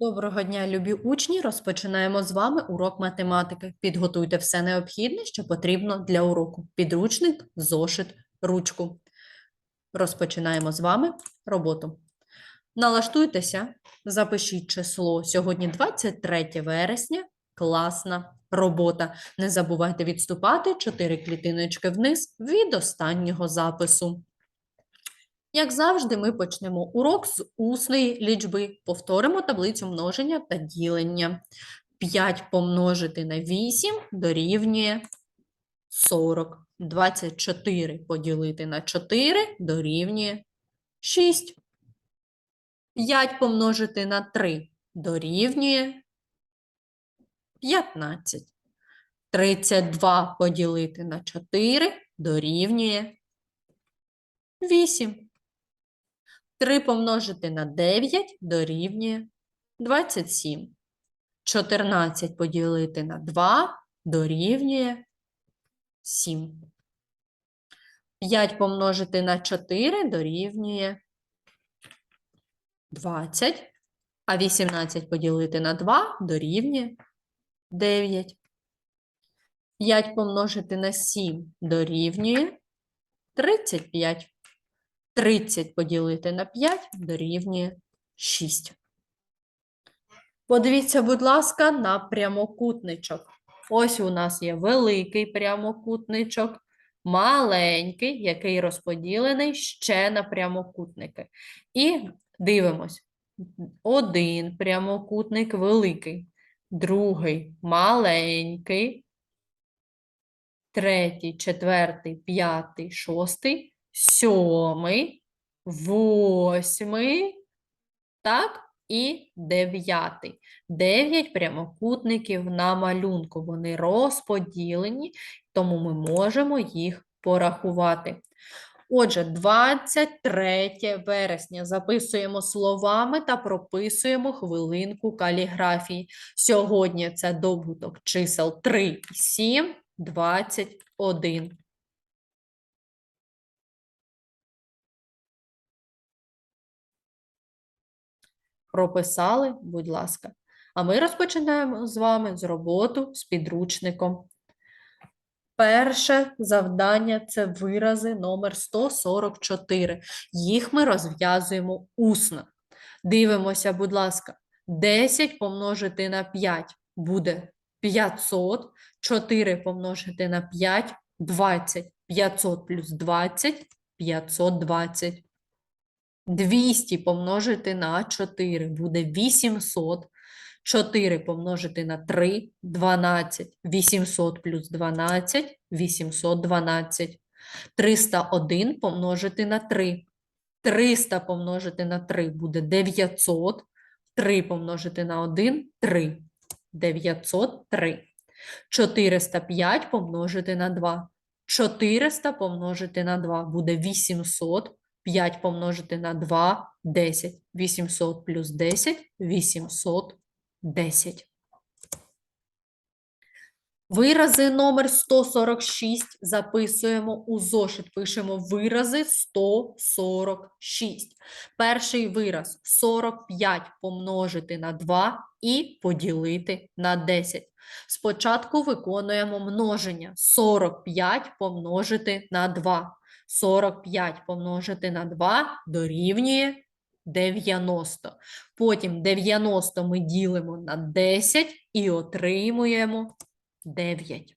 Доброго дня, любі учні! Розпочинаємо з вами урок математики. Підготуйте все необхідне, що потрібно для уроку. Підручник, зошит, ручку. Розпочинаємо з вами роботу. Налаштуйтеся, запишіть число. Сьогодні 23 вересня. Класна робота. Не забувайте відступати 4 клітиночки вниз від останнього запису. Як завжди, ми почнемо урок з усної лічби. Повторимо таблицю множення та ділення. 5 помножити на 8 дорівнює 40. 24 поділити на 4 дорівнює 6. 5 помножити на 3 дорівнює 15. 32 поділити на 4 дорівнює 8. 3 помножити на 9 дорівнює 27. 14 поділити на 2 дорівнює 7. 5 помножити на 4 дорівнює 20. А 18 поділити на 2 дорівнює 9. 5 помножити на 7 дорівнює 35. 30 поділити на 5 дорівнює 6. Подивіться, будь ласка, на прямокутничок. Ось у нас є великий прямокутничок, маленький, який розподілений ще на прямокутники. І дивимось. Один прямокутник великий, другий маленький, третій, четвертий, п'ятий, шостий сьомий, восьмий, так, і дев'ятий. Дев'ять прямокутників на малюнку. Вони розподілені, тому ми можемо їх порахувати. Отже, 23 вересня записуємо словами та прописуємо хвилинку каліграфії. Сьогодні це добуток чисел 3 і 7, 21. Прописали, будь ласка. А ми розпочинаємо з вами з роботу з підручником. Перше завдання це вирази номер 144. Їх ми розв'язуємо усно. Дивимося, будь ласка, 10 помножити на 5 буде 500, 4 помножити на 5 20. 500 плюс 20 520. 200 помножити на 4 буде 800. 4 помножити на 3 – 12. 800 плюс 12 – 812. 301 помножити на 3. 300 помножити на 3 буде 900. 3 помножити на 1 – 3. 903. 405 помножити на 2. 400 помножити на 2 буде 800. 5 помножити на 2 – 10. 800 плюс 10 – 810. Вирази номер 146 записуємо у зошит. Пишемо вирази 146. Перший вираз 45 помножити на 2 і поділити на 10. Спочатку виконуємо множення 45 помножити на 2. 45 помножити на 2 дорівнює 90. Потім 90 ми ділимо на 10 і отримуємо 9.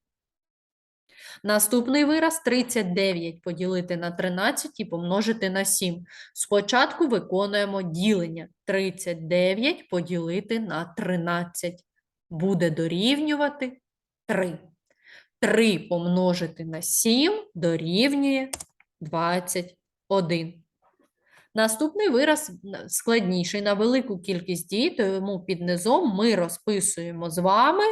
Наступний вираз 39 поділити на 13 і помножити на 7. Спочатку виконуємо ділення 39 поділити на 13. Буде дорівнювати 3. 3 помножити на 7 дорівнює 21. Наступний вираз складніший на велику кількість дій, тому під низом ми розписуємо з вами,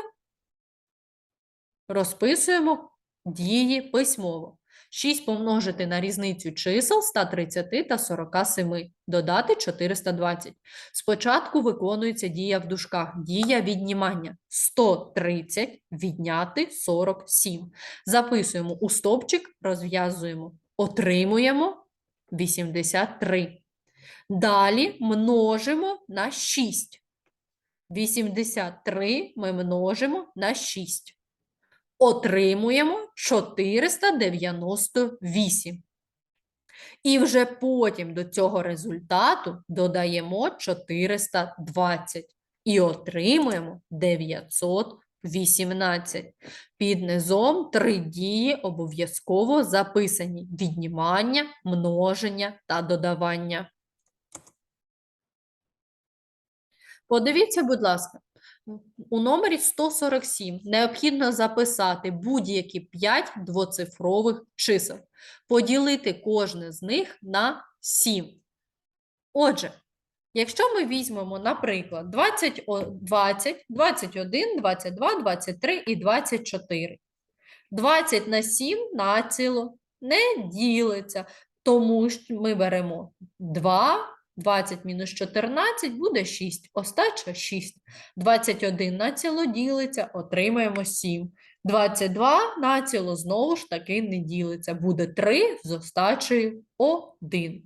розписуємо дії письмово. 6 помножити на різницю чисел 130 та 47, додати 420. Спочатку виконується дія в дужках, дія віднімання. 130 відняти 47. Записуємо у стовпчик, розв'язуємо, отримуємо 83. Далі множимо на 6. 83 ми множимо на 6. Отримуємо 498. І вже потім до цього результату додаємо 420 і отримуємо 918. Під низом три дії обов'язково записані: віднімання, множення та додавання. Подивіться, будь ласка, у номері 147 необхідно записати будь-які 5 двоцифрових чисел, поділити кожне з них на 7. Отже, якщо ми візьмемо, наприклад, 20, 20, 21, 22, 23 і 24. 20 на 7 націло не ділиться, тому що ми беремо 2, 20 мінус 14 буде 6, остача 6. 21 націло ділиться, отримаємо 7. 22 націло знову ж таки не ділиться, буде 3 з остачею 1.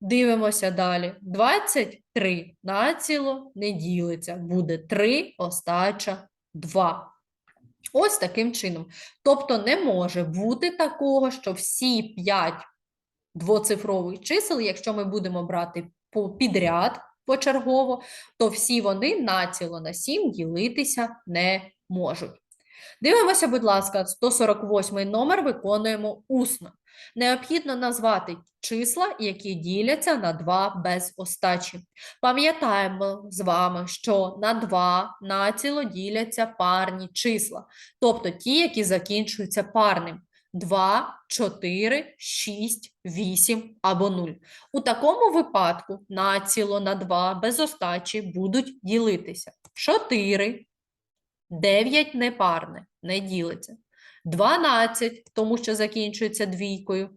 Дивимося далі. 23 націло не ділиться, буде 3 остача 2. Ось таким чином. Тобто не може бути такого, що всі 5 двоцифрових чисел, якщо ми будемо брати підряд почергово, то всі вони націло на 7 ділитися не можуть. Дивимося, будь ласка, 148 номер виконуємо усно. Необхідно назвати числа, які діляться на 2 без остачі. Пам'ятаємо з вами, що на 2 націло діляться парні числа, тобто ті, які закінчуються парним. 2, 4, 6, 8 або 0. У такому випадку націло на 2 без остачі будуть ділитися 4, 9 непарне, не ділиться. 12, тому що закінчується двійкою.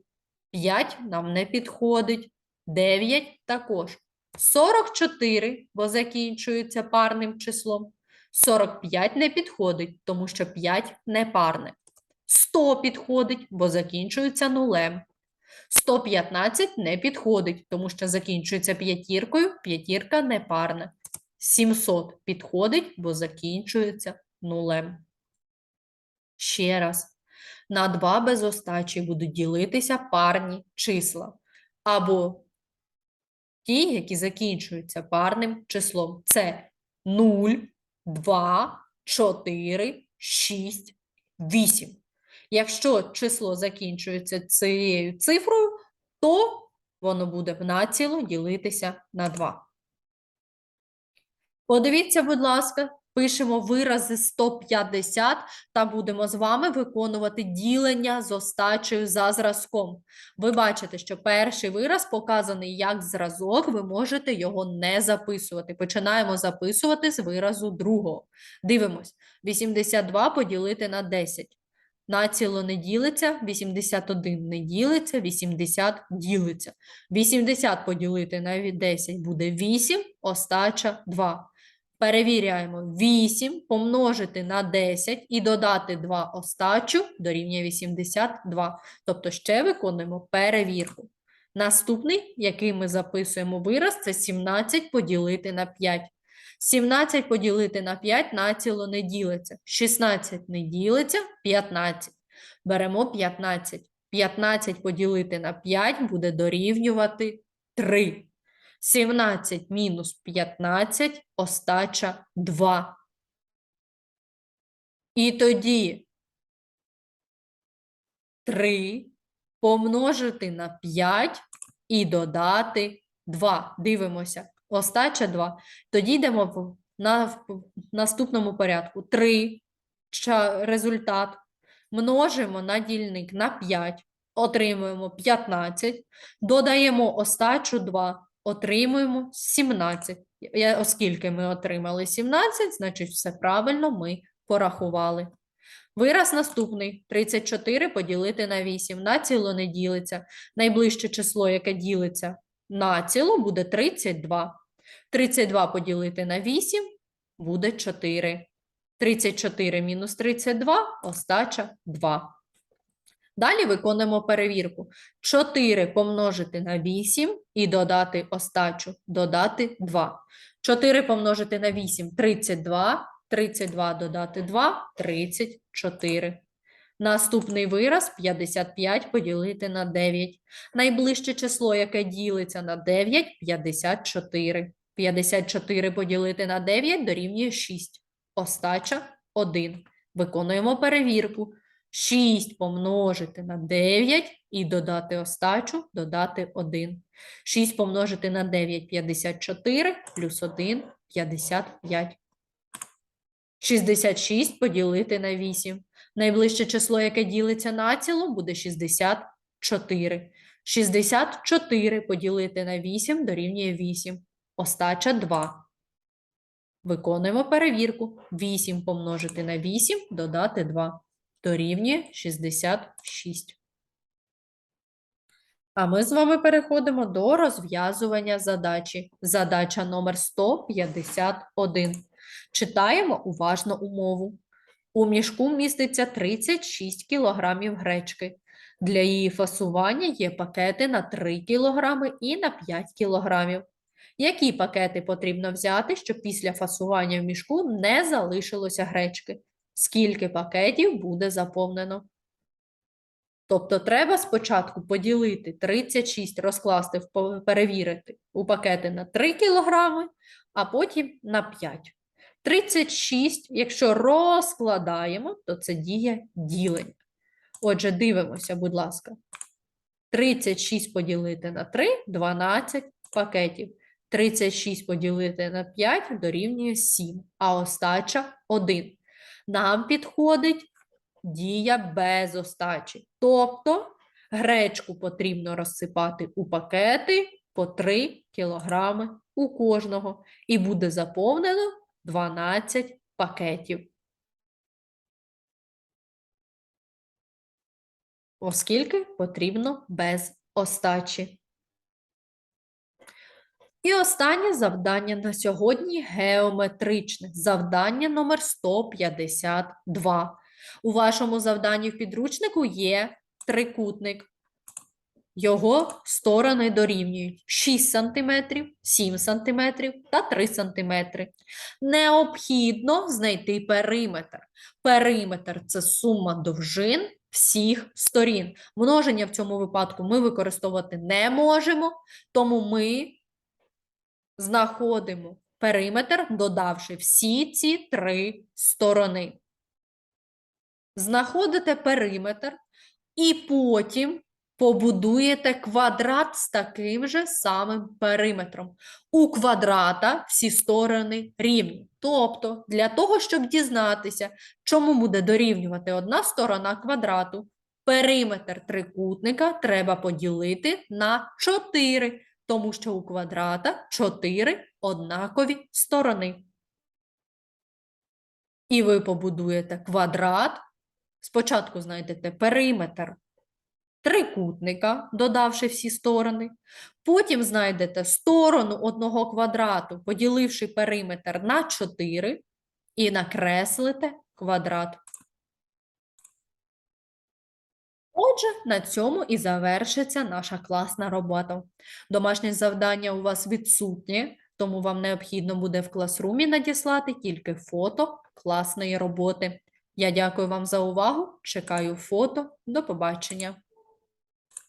5 нам не підходить. 9 також. 44, бо закінчується парним числом. 45 не підходить, тому що 5 не парне. 100 підходить, бо закінчується нулем. 115 не підходить, тому що закінчується п'ятіркою, п'ятірка не парна. 700 підходить, бо закінчується нулем. Ще раз. На 2 без остачі будуть ділитися парні числа. Або ті, які закінчуються парним числом. Це 0, 2, 4, 6, 8. Якщо число закінчується цією цифрою, то воно буде в націло ділитися на 2. Подивіться, будь ласка, пишемо вирази 150 та будемо з вами виконувати ділення з остачею за зразком. Ви бачите, що перший вираз показаний як зразок, ви можете його не записувати. Починаємо записувати з виразу другого. Дивимось. 82 поділити на 10. Націло не ділиться, 81 не ділиться, 80 ділиться. 80 поділити на 10 буде 8, остача 2. Перевіряємо 8 помножити на 10 і додати 2 остачу дорівнює 82. Тобто ще виконуємо перевірку. Наступний, який ми записуємо вираз, це 17 поділити на 5. 17 поділити на 5 націло не ділиться. 16 не ділиться, 15. Беремо 15. 15 поділити на 5 буде дорівнювати 3. 17 мінус 15, остача 2. І тоді 3 помножити на 5 і додати 2. Дивимося. Остача 2. Тоді йдемо в, на, в наступному порядку. 3 ча, результат. Множимо на дільник на 5. Отримуємо 15. Додаємо остачу 2 отримуємо 17. Я- Оскільки ми отримали 17, значить все правильно ми порахували. Вираз наступний. 34 поділити на 8. Націло не ділиться. Найближче число, яке ділиться націло, буде 32. 32 поділити на 8 буде 4. 34 мінус 32, остача 2. Далі виконуємо перевірку. 4 помножити на 8 і додати остачу, додати 2. 4 помножити на 8 – 32, 32 додати 2 – 34. Наступний вираз 55 поділити на 9. Найближче число, яке ділиться на 9 – 54. 54 поділити на 9 дорівнює 6. Остача 1. Виконуємо перевірку. 6 помножити на 9 і додати остачу, додати 1. 6 помножити на 9 – 54, плюс 1 – 55. 66 поділити на 8. Найближче число, яке ділиться на ціло, буде 64. 64 поділити на 8 дорівнює 8. Остача 2. Виконуємо перевірку. 8 помножити на 8 додати 2 дорівнює 66. А ми з вами переходимо до розв'язування задачі. Задача номер 151. Читаємо уважно умову. У мішку міститься 36 кг гречки. Для її фасування є пакети на 3 кг і на 5 кг. Які пакети потрібно взяти, щоб після фасування в мішку не залишилося гречки? Скільки пакетів буде заповнено? Тобто треба спочатку поділити 36, розкласти, перевірити у пакети на 3 кг, а потім на 5. 36, якщо розкладаємо, то це діє ділення. Отже, дивимося, будь ласка. 36 поділити на 3 – 12 пакетів. 36 поділити на 5 дорівнює 7, а остача 1. Нам підходить дія без остачі. Тобто гречку потрібно розсипати у пакети по 3 кг у кожного. І буде заповнено 12 пакетів. Оскільки потрібно без остачі. І останнє завдання на сьогодні геометричне. Завдання номер 152. У вашому завданні в підручнику є трикутник. Його сторони дорівнюють 6 см, 7 см та 3 см. Необхідно знайти периметр. Периметр це сума довжин всіх сторін. Множення в цьому випадку ми використовувати не можемо, тому ми знаходимо периметр, додавши всі ці три сторони. Знаходите периметр і потім побудуєте квадрат з таким же самим периметром. У квадрата всі сторони рівні. Тобто, для того, щоб дізнатися, чому буде дорівнювати одна сторона квадрату, периметр трикутника треба поділити на 4, тому що у квадрата 4 однакові сторони. І ви побудуєте квадрат. Спочатку знайдете периметр трикутника, додавши всі сторони. Потім знайдете сторону одного квадрату, поділивши периметр на 4, і накреслите квадрат. Отже, на цьому і завершиться наша класна робота. Домашні завдання у вас відсутнє, тому вам необхідно буде в класрумі надіслати тільки фото класної роботи. Я дякую вам за увагу, чекаю фото. До побачення.